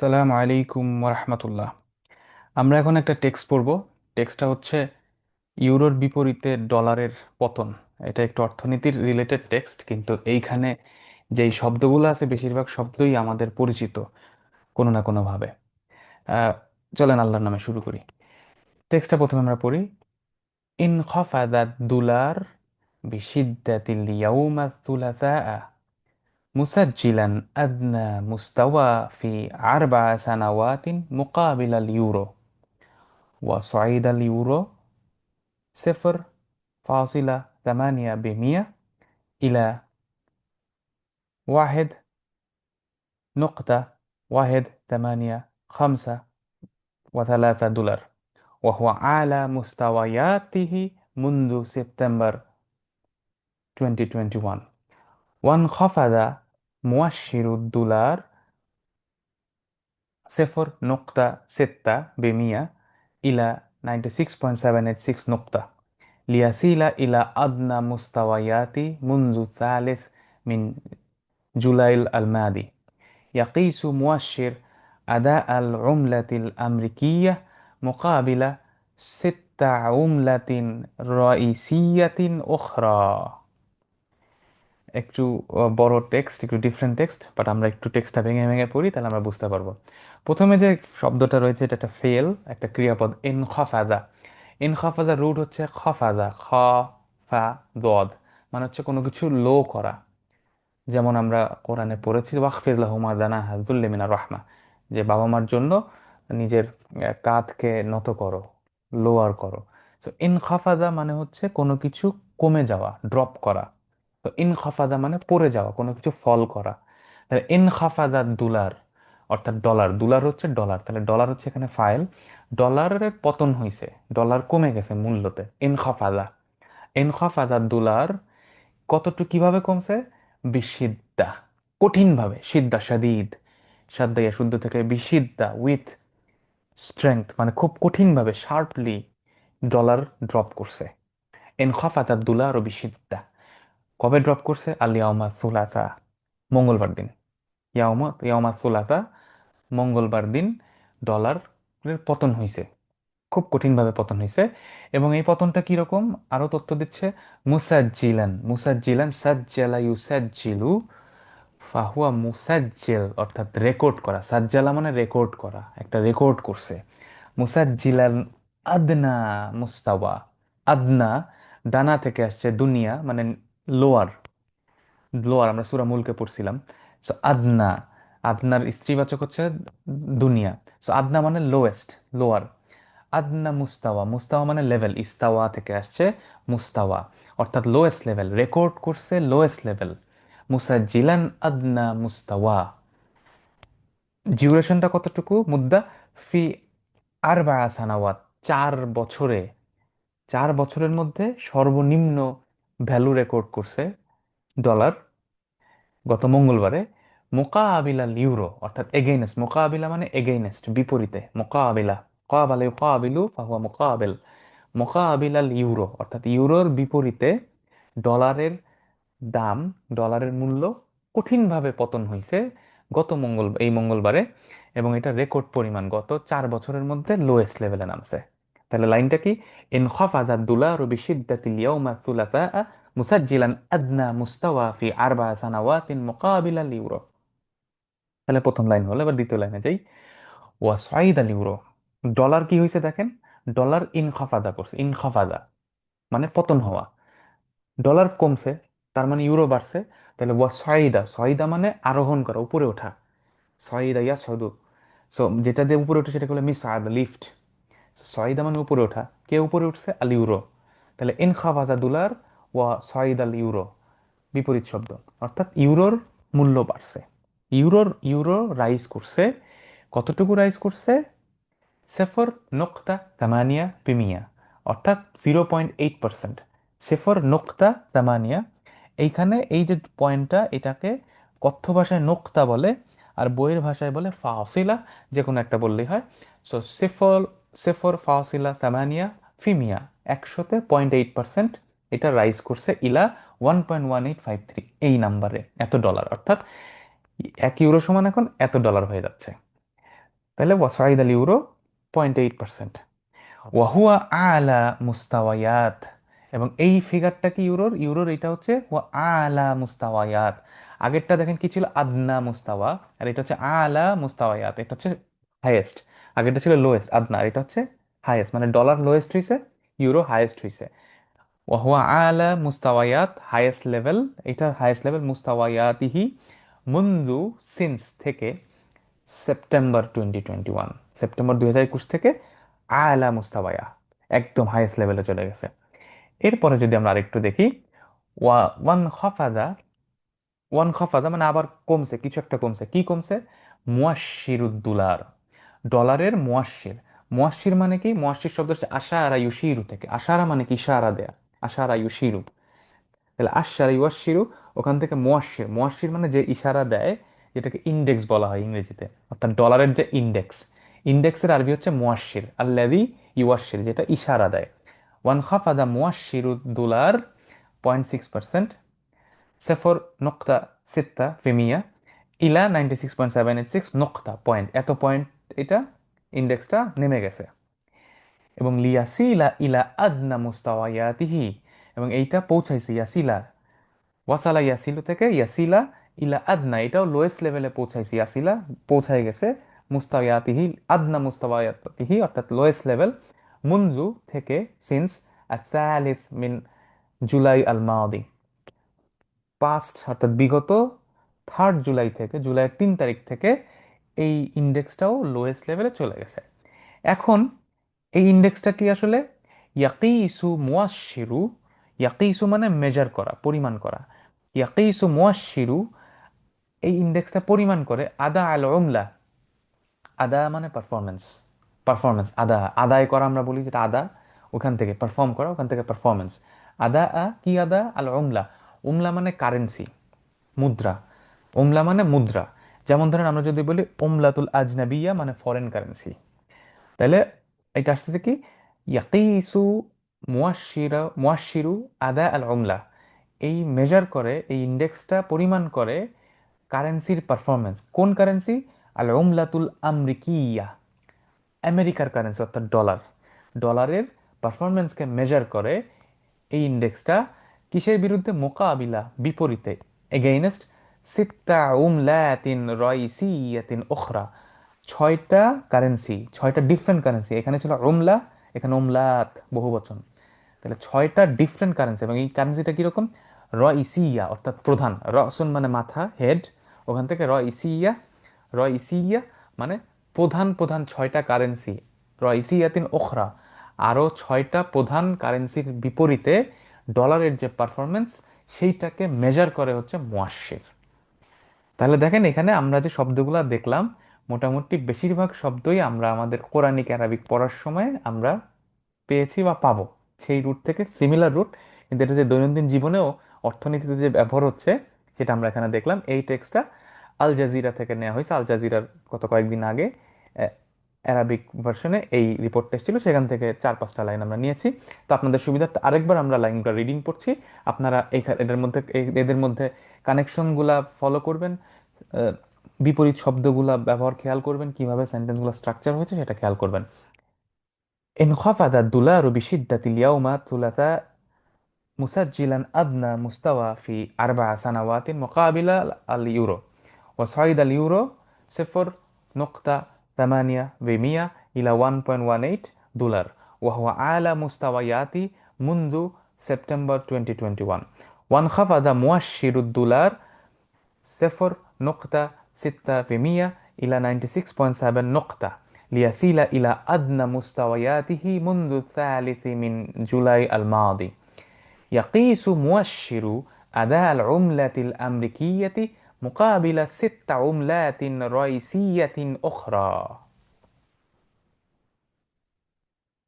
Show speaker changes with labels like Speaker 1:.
Speaker 1: সালাম আলাইকুম রহমতুল্লাহ আমরা এখন একটা টেক্সট পড়ব। টেক্সটটা হচ্ছে, ইউরোর বিপরীতে ডলারের পতন। এটা একটু অর্থনীতির রিলেটেড টেক্সট, কিন্তু এইখানে যেই শব্দগুলো আছে, বেশিরভাগ শব্দই আমাদের পরিচিত কোনো না কোনোভাবে। চলেন আল্লাহর নামে শুরু করি। টেক্সটটা প্রথমে আমরা পড়ি ইন খফাদাত দুলার বিশিদ্দাতিল ইয়াউমা সুলাসা مسجلا أدنى مستوى في أربع سنوات مقابل اليورو. وصعد اليورو صفر فاصلة ثمانية بمئة إلى واحد نقطة واحد ثمانية خمسة وثلاثة دولار. وهو أعلى مستوياته منذ سبتمبر 2021 وانخفض مؤشر الدولار صفر نقطة ستة بمئة إلى 96.786 نقطة. ليصل إلى أدنى مستويات منذ الثالث من جولاي الماضي. يقيس مؤشر أداء العملة الأمريكية مقابل ست عملة رئيسية أخرى. একটু বড় টেক্সট একটু ডিফারেন্ট টেক্সট বাট আমরা একটু টেক্সটটা ভেঙে ভেঙে পড়ি, তাহলে আমরা বুঝতে পারব। প্রথমে যে শব্দটা রয়েছে, এটা একটা ফেল একটা ক্রিয়াপদ ইন খফাদা রুট হচ্ছে খফাদা খ, ফা, দদ। মানে হচ্ছে কোনো কিছু লো করা। যেমন আমরা কোরআনে পড়েছি ওয়াকফির লাহুমা দানা হাজুল্লি মিনা রহমা। যে বাবা মার জন্য নিজের কাঁধকে নত করো লোয়ার করো। তো ইনখাফাদা মানে হচ্ছে কোনো কিছু কমে যাওয়া ড্রপ করা। তো ইনখাফাদা মানে পড়ে যাওয়া, কোনো কিছু ফল করা। তাহলে ইনখাফাদা দুলার, অর্থাৎ ডলার দুলার হচ্ছে ডলার তাহলে ডলার হচ্ছে এখানে ফাইল ডলারের পতন হয়েছে ডলার কমে গেছে মূল্যতে, ইনখাফাদা। ইনখাফাদা দুলার কতটুকু কীভাবে কমছে? বিসিদ্দা কঠিনভাবে সিদ্ধা সাদিদ সাদ্দাইয়া শুদ্ধ থেকে বিসিদ্দা উইথ স্ট্রেংথ মানে খুব কঠিনভাবে শার্পলি ডলার ড্রপ করছে। এনখাফাতা দুলার ও বিসিদ্দা কবে ড্রপ করছে? আল ইয়াউমা সুলাসা, মঙ্গলবার দিন। ইয়াউমা ইয়াউমা সুলাসা, মঙ্গলবার দিন ডলারের পতন হয়েছে খুব কঠিনভাবে পতন হয়েছে এবং এই পতনটা কীরকম আরও তথ্য দিচ্ছে, মুসাজ্জিলান মুসাজ্জিলান সাজ্জালা ইউসাজ্জিলু, ফাহুয়া মুসাজ্জেল, অর্থাৎ রেকর্ড করা। সাজ্জালা মানে রেকর্ড করা, একটা রেকর্ড করছে। মুসাজ্জিলান আদনা মুস্তাওয়া, আদনা ডানা থেকে আসছে দুনিয়া মানে লোয়ার লোয়ার আমরা সূরা মুলকে পড়ছিলাম। সো আদনা, আদনার স্ত্রীবাচক হচ্ছে দুনিয়া। সো আদনা মানে লোয়েস্ট লোয়ার আদনা মুস্তাওয়া মুস্তাওয়া মানে লেভেল ইস্তাওয়া থেকে আসছে মুস্তাওয়া। অর্থাৎ লোয়েস্ট লেভেল রেকর্ড করছে লোয়েস্ট লেভেল মুসাজ্জিলান আদনা মুস্তাওয়া। ডিউরেশনটা কতটুকু? মুদ্দা, ফি আরবা সানাওয়াত, চার বছরে। চার বছরের মধ্যে সর্বনিম্ন ভ্যালু রেকর্ড করছে ডলার গত মঙ্গলবারে। মোকাবিলাল ইউরো, অর্থাৎ এগেইনস্ট মোকাবিলা মানে এগেইনেস্ট বিপরীতে। মোকাবিলা, কাবালে কাবিলু ফাহুয়া মোকাবেল। মোকাবিলাল ইউরো, অর্থাৎ ইউরোর বিপরীতে ডলারের দাম, ডলারের মূল্য কঠিনভাবে পতন হয়েছে গত মঙ্গল, এই মঙ্গলবারে এবং এটা রেকর্ড পরিমাণ গত চার বছরের মধ্যে লোয়েস্ট লেভেলে নামছে। তাহলে লাইনটা কি? ইন আজাদ দুলা রবি ইয়াউমা সুলাসা মুসাজ্জিলান আদনা মুস্তাওয়া ফি আরবা সানাওয়াতিন মুকাবিলা লিউরো তাহলে প্রথম লাইন হলো, এবার দ্বিতীয় লাইনে যাই। ওয়া সাইদ আল ইউরো। ডলার কি হয়েছে দেখেন? ডলার ইন খফাদা করছে ইনখফাদা মানে পতন হওয়া। ডলার কমছে, তার মানে ইউরো বাড়ছে। তাহলে ওয়া সাইদা সাইদা মানে আরোহণ করা, উপরে ওঠা। সাইদা ইয়া সদু সো যেটা দিয়ে উপরে ওঠে সেটাকে বলে মিস লিফট। সয়দা মানে উপরে ওঠা। কে উপরে উঠছে? আল ইউরো। তাহলে ইনখাফাদা দুলার ওয়া সয়দ আল ইউরো। বিপরীত শব্দ। অর্থাৎ ইউরোর মূল্য বাড়ছে। ইউরোর, ইউরো রাইজ করছে। কতটুকু রাইজ করছে? সেফর নোক্তা তামানিয়া পিমিয়া অর্থাৎ জিরো পয়েন্ট এইট পার্সেন্ট। সেফর নোক্তা তামানিয়া। এইখানে এই যে পয়েন্টটা, এটাকে কথ্য ভাষায় নোক্তা বলে আর বইয়ের ভাষায় বলে ফাসিলা যে কোনো একটা বললেই হয়। সো সেফর সেফর ফাসিলা তামানিয়া ফিমিয়া। একশোতে পয়েন্ট এইট পার্সেন্ট। এটা রাইজ করছে ইলা one point one eight five three. এই নাম্বারে এত ডলার, অর্থাৎ এক ইউরো সমান এখন এত ডলার হয়ে যাচ্ছে। তাহলে ওয়াসাইদ আল ইউরো পয়েন্ট এইট পার্সেন্ট। ওয়াহুয়া আলা মুস্তাওয়ায়াত। এবং এই ফিগারটা কি ইউরোর? ইউরোর এটা হচ্ছে ওয়া আলা মুস্তাওয়ায়াত। আগেরটা দেখেন কি ছিল? আদনা মুস্তাওয়া। আর এটা হচ্ছে আলা মুস্তাওয়ায়াত। এটা হচ্ছে হাইয়েস্ট আগেরটা ছিল লোয়েস্ট আদনা এটা হচ্ছে হাইয়েস্ট মানে ডলার লোয়েস্ট হইছে ইউরো হাইয়েস্ট হইছে। ওয়াহুয়া আলা মুস্তাওয়ায়াত হাইয়েস্ট লেভেল এটা হাইয়েস্ট লেভেল মুস্তাওয়ায়াতিহি মুন্দু সিন্স থেকে September twenty twenty one September দুই হাজার একুশ থেকে আলা মুস্তাওয়ায়া, একদম হাইয়েস্ট লেভেলে চলে গেছে। এরপরে যদি আমরা আরেকটু দেখি, ওয়া ওয়ান খফাদা ওয়ান খফাদা মানে আবার কমছে, কিছু একটা কমছে। কি কমছে? মুয়াশিরুদ্দুলার ডলারের মোয়াশির মোয়াশির মানে কি? মোয়াশির শব্দ হচ্ছে আশারা ইউশিরু থেকে। আশারা মানে কি? ইশারা দেয়া। আশারা ইউশিরু। তাহলে আশারা ইউশিরু, ওখান থেকে মোয়াশির মোয়াশির মানে যে ইশারা দেয়, যেটাকে ইন্ডেক্স বলা হয় ইংরেজিতে। অর্থাৎ ডলারের যে ইন্ডেক্স ইন্ডেক্সের আরবি হচ্ছে মোয়াশির আল্লাদি ইউয়াশির যেটা ইশারা দেয়। ওয়ান খাফাদা মোয়াশিরু দোলার পয়েন্ট সিক্স পার্সেন্ট। সেফর নোক্তা সিত্তা ফেমিয়া। ইলা ninety six point seven eight six নোক্তা point. এত পয়েন্ট? এটা ইন্ডেক্সটা নেমে গেছে। এবং লিয়াসিলা ইলা আদনা মুস্তাওয়া ইয়াতিহি। এবং এইটা পৌঁছাইছে ইয়াসিলা ওয়াসালা ইয়াসিলু থেকে ইয়াসিলা ইলা আদনা। এটাও লোয়েস্ট লেভেলে পৌঁছাইছে ইয়াসিলা পৌঁছায় গেছে মুস্তাওয়ায়াতিহি আদনা মুস্তাওয়ায়াতিহি অর্থাৎ লোয়েস্ট লেভেল মুনজু থেকে সিন্স আসালিস মিন জুলাই আল মাদি পাস্ট অর্থাৎ বিগত থার্ড জুলাই থেকে, জুলাইয়ের তিন তারিখ থেকে এই ইন্ডেক্সটাও লোয়েস্ট লেভেলে চলে গেছে। এখন এই ইন্ডেক্সটা কি আসলে? ইয়াকিসু মুয়াশিরু ইয়াকিসু মানে মেজার করা, পরিমাণ করা। ইয়াকিসু মুয়াশিরু এই ইন্ডেক্সটা পরিমাণ করে, আদা আল ওমলা আদা মানে পারফরমেন্স পারফরমেন্স আদা। আদায় করা আমরা বলি যেটা আদা, ওখান থেকে পারফর্ম করা, ওখান থেকে পারফরমেন্স আদা আ কি আদা? আল ওমলা উমলা মানে কারেন্সি মুদ্রা। উমলা মানে মুদ্রা। যেমন ধরেন আমরা যদি বলি উমলাতুল আজনাবিয়া মানে ফরেন কারেন্সি তাহলে এটা আসতেছে কি? ইয়াকিসু মুয়াশিরা মুয়াশিরু আদা আল উমলা, এই মেজার করে, এই ইন্ডেক্সটা পরিমাণ করে কারেন্সির পারফরমেন্স কোন কারেন্সি আল উমলাতুল আমরিকিয়া, আমেরিকার কারেন্সি অর্থাৎ ডলার ডলারের পারফরমেন্সকে মেজার করে এই ইন্ডেক্সটা কিসের বিরুদ্ধে? মোকাবিলা, বিপরীতে এগেইনস্ট সিত্তা উমলাতিন রয়সিয়াতিন ওখরা ছয়টা কারেন্সি ছয়টা ডিফারেন্ট কারেন্সি এখানে ছিল উমলা, এখানে উমলাত বহু বচন। তাহলে ছয়টা ডিফারেন্ট কারেন্সি এবং এই কারেন্সিটা কীরকম? র ইসিয়া অর্থাৎ প্রধান। রসুন মানে মাথা হেড ওখান থেকে র ইসিয়া র ইসিয়া মানে প্রধান প্রধান ছয়টা কারেন্সি র ইসিয়াতিন ওখরা আরও ছয়টা প্রধান কারেন্সির বিপরীতে ডলারের যে পারফরমেন্স সেইটাকে মেজার করে হচ্ছে মোয়াশির। তাহলে দেখেন এখানে আমরা যে শব্দগুলো দেখলাম, মোটামুটি বেশিরভাগ শব্দই আমরা আমাদের কোরআনিক অ্যারাবিক পড়ার সময় আমরা পেয়েছি বা পাবো। সেই রুট থেকে সিমিলার রুট কিন্তু এটা যে দৈনন্দিন জীবনেও অর্থনীতিতে যে ব্যবহার হচ্ছে, সেটা আমরা এখানে দেখলাম। এই টেক্সটটা আল জাজিরা থেকে নেওয়া হয়েছে। আল জাজিরার গত কয়েকদিন আগে অ্যারাবিক ভার্সনে এই রিপোর্টটা এসেছিল সেখান থেকে চার পাঁচটা লাইন আমরা নিয়েছি তো আপনাদের সুবিধার্থে আরেকবার আমরা লাইনগুলো রিডিং পড়ছি আপনারা এখানে এদের মধ্যে এদের মধ্যে কানেকশনগুলা ফলো করবেন বিপরীত শব্দগুলা ব্যবহার খেয়াল করবেন কিভাবে সেন্টেন্সগুলো স্ট্রাকচার হয়েছে সেটা খেয়াল করবেন انخفض الدولار بشدة اليوم ثلاثاء مسجلا أدنى مستوى في أربع سنوات مقابل اليورو وصعد اليورو صفر نقطة ثمانية بمية إلى 1.18 دولار وهو أعلى مستويات منذ سبتمبر 2021 وانخفض مؤشر الدولار صفر نقطة ستة في مية إلى 96.7 نقطة ليصل إلى أدنى مستوياته منذ الثالث من جولاي الماضي. يقيس مؤشر أداء العملة الأمريكية مقابل ست عملات رئيسية أخرى.